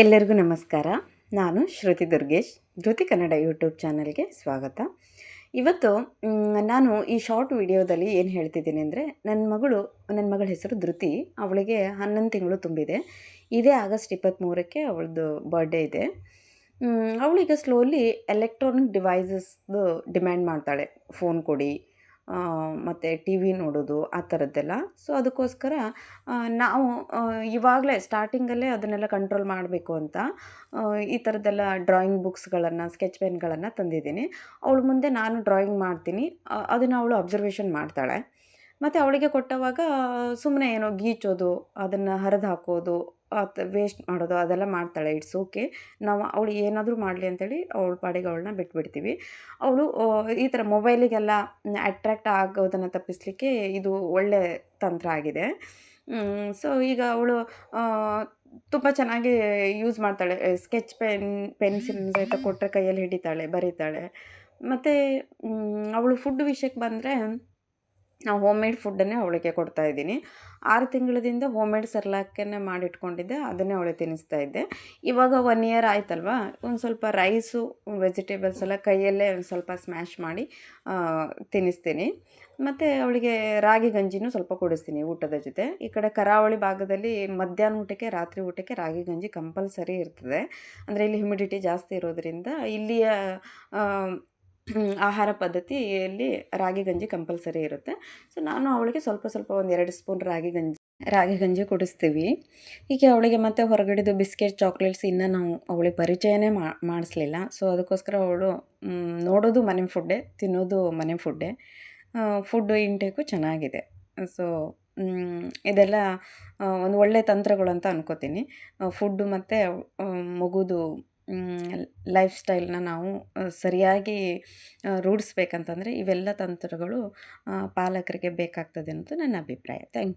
ಎಲ್ಲರಿಗೂ ನಮಸ್ಕಾರ. ನಾನು ಶ್ರುತಿ ದುರ್ಗೇಶ್. ಧೃತಿ ಕನ್ನಡ ಯೂಟ್ಯೂಬ್ ಚಾನಲ್ಗೆ ಸ್ವಾಗತ. ಇವತ್ತು ನಾನು ಈ ಶಾರ್ಟ್ ವಿಡಿಯೋದಲ್ಲಿ ಏನು ಹೇಳ್ತಿದ್ದೀನಿ ಅಂದರೆ ನನ್ನ ಮಗಳು ನನ್ನ ಮಗಳ ಹೆಸರು ಧೃತಿ. ಅವಳಿಗೆ ಹನ್ನೊಂದು ತಿಂಗಳು ತುಂಬಿದೆ. ಇದೇ ಆಗಸ್ಟ್ ಇಪ್ಪತ್ತ್ಮೂರಕ್ಕೆ ಅವಳದು ಬರ್ಡೇ ಇದೆ. ಅವಳೀಗ ಸ್ಲೋಲಿ ಎಲೆಕ್ಟ್ರಾನಿಕ್ ಡಿವೈಸಸ್ದು ಡಿಮ್ಯಾಂಡ್ ಮಾಡ್ತಾಳೆ. ಫೋನ್ ಕೊಡಿ ಮತ್ತು ಟಿ ವಿ ನೋಡೋದು ಆ ಥರದ್ದೆಲ್ಲ. ಸೊ ಅದಕ್ಕೋಸ್ಕರ ನಾವು ಇವಾಗಲೇ ಸ್ಟಾರ್ಟಿಂಗಲ್ಲೇ ಅದನ್ನೆಲ್ಲ ಕಂಟ್ರೋಲ್ ಮಾಡಬೇಕು ಅಂತ ಈ ಥರದ್ದೆಲ್ಲ ಡ್ರಾಯಿಂಗ್ ಬುಕ್ಸ್ಗಳನ್ನು ಸ್ಕೆಚ್ ಪೆನ್ಗಳನ್ನು ತಂದಿದ್ದೀನಿ. ಅವಳು ಮುಂದೆ ನಾನು ಡ್ರಾಯಿಂಗ್ ಮಾಡ್ತೀನಿ. ಅದನ್ನು ಅವಳು ಅಬ್ಸರ್ವೇಷನ್ ಮಾಡ್ತಾಳೆ. ಮತ್ತು ಅವಳಿಗೆ ಕೊಟ್ಟವಾಗ ಸುಮ್ಮನೆ ಏನೋ ಗೀಚೋದು, ಅದನ್ನು ಹರಿದು ಹಾಕೋದು ವೇಸ್ಟ್ ಮಾಡೋದು ಅದೆಲ್ಲ ಮಾಡ್ತಾಳೆ ಇಟ್ಸ್ ಓಕೆ ನಾವು ಅವಳು ಏನಾದರೂ ಮಾಡಲಿ ಅಂತೇಳಿ ಅವಳ ಪಾಡಿಗೆ ಅವಳನ್ನ ಬಿಟ್ಬಿಡ್ತೀವಿ. ಅವಳು ಈ ಥರ ಮೊಬೈಲಿಗೆಲ್ಲ ಅಟ್ರ್ಯಾಕ್ಟ್ ಆಗೋದನ್ನು ತಪ್ಪಿಸಲಿಕ್ಕೆ ಇದು ಒಳ್ಳೆ ತಂತ್ರ ಆಗಿದೆ. ಸೊ ಈಗ ಅವಳು ತುಂಬ ಚೆನ್ನಾಗಿ ಯೂಸ್ ಮಾಡ್ತಾಳೆ. ಸ್ಕೆಚ್ ಪೆನ್ ಪೆನ್ಸಿಲ್ ಸಹಿತ ಕೊಟ್ಟರೆ ಕೈಯಲ್ಲಿ ಹಿಡಿತಾಳೆ, ಬರೀತಾಳೆ. ಮತ್ತು ಅವಳು ಫುಡ್ ವಿಷಯಕ್ಕೆ ಬಂದರೆ ನಾವು ಹೋಮ್ ಮೇಡ್ ಫುಡ್ಡನ್ನೇ ಅವಳಿಗೆ ಕೊಡ್ತಾ ಇದ್ದೀನಿ. ಆರು ತಿಂಗಳದಿಂದ ಹೋಮ್ ಮೇಡ್ ಸರ್ಲಾಕನ್ನೇ ಮಾಡಿಟ್ಕೊಂಡಿದ್ದೆ, ಅದನ್ನೇ ಅವಳಿಗೆ ತಿನ್ನಿಸ್ತಾ ಇದ್ದೆ. ಇವಾಗ ಒನ್ ಇಯರ್ ಆಯ್ತಲ್ವಾ? ಒಂದು ಸ್ವಲ್ಪ ರೈಸು ವೆಜಿಟೇಬಲ್ಸ್ ಎಲ್ಲ ಕೈಯಲ್ಲೇ ಒಂದು ಸ್ವಲ್ಪ ಸ್ಮ್ಯಾಶ್ ಮಾಡಿ ತಿನ್ನಿಸ್ತೀನಿ ಮತ್ತು ಅವಳಿಗೆ ರಾಗಿ ಗಂಜಿನೂ ಸ್ವಲ್ಪ ಕುಡಿಸ್ತೀನಿ ಊಟದ ಜೊತೆ. ಈ ಕಡೆ ಕರಾವಳಿ ಭಾಗದಲ್ಲಿ ಮಧ್ಯಾಹ್ನ ಊಟಕ್ಕೆ, ರಾತ್ರಿ ಊಟಕ್ಕೆ ರಾಗಿ ಗಂಜಿ ಕಂಪಲ್ಸರಿ ಇರ್ತದೆ. ಅಂದರೆ ಇಲ್ಲಿ ಹ್ಯುಮಿಡಿಟಿ ಜಾಸ್ತಿ ಇರೋದರಿಂದ ಇಲ್ಲಿಯ ಆಹಾರ ಪದ್ಧತಿಯಲ್ಲಿ ರಾಗಿ ಗಂಜಿ ಕಂಪಲ್ಸರಿ ಇರುತ್ತೆ. ಸೊ ನಾನು ಅವಳಿಗೆ ಸ್ವಲ್ಪ ಸ್ವಲ್ಪ ಒಂದು ಎರಡು ಸ್ಪೂನ್ ರಾಗಿ ಗಂಜಿ ರಾಗಿ ಗಂಜಿ ಕುಡಿಸ್ತೀವಿ. ಹೀಗೆ ಅವಳಿಗೆ ಮತ್ತೆ ಹೊರಗಡೆದು ಬಿಸ್ಕೆಟ್, ಚಾಕ್ಲೇಟ್ಸ್ ಇನ್ನೂ ನಾವು ಅವಳಿಗೆ ಪರಿಚಯನೇ ಮಾಡಿಸ್ಲಿಲ್ಲ. ಸೊ ಅದಕ್ಕೋಸ್ಕರ ಅವಳು ನೋಡೋದು ಮನೆ ಫುಡ್ಡೇ, ತಿನ್ನೋದು ಮನೆ ಫುಡ್ಡೇ. ಫುಡ್ ಇಂಟೇಕು ಚೆನ್ನಾಗಿದೆ. ಸೊ ಇದೆಲ್ಲ ಒಂದು ಒಳ್ಳೆಯ ತಂತ್ರಗಳು ಅಂತ ಅನ್ಕೋತೀನಿ ಫುಡ್ಡು ಮತ್ತು ಮಗುದು ಲೈಫ್ ಸ್ಟೈಲ್ನ ನಾವು ಸರಿಯಾಗಿ ರೂಢಿಸ್ಬೇಕಂತಂದರೆ ಇವೆಲ್ಲ ತಂತ್ರಗಳು ಪಾಲಕರಿಗೆ ಬೇಕಾಗ್ತದೆ ಅಂತ ನನ್ನ ಅಭಿಪ್ರಾಯ. ಥ್ಯಾಂಕ್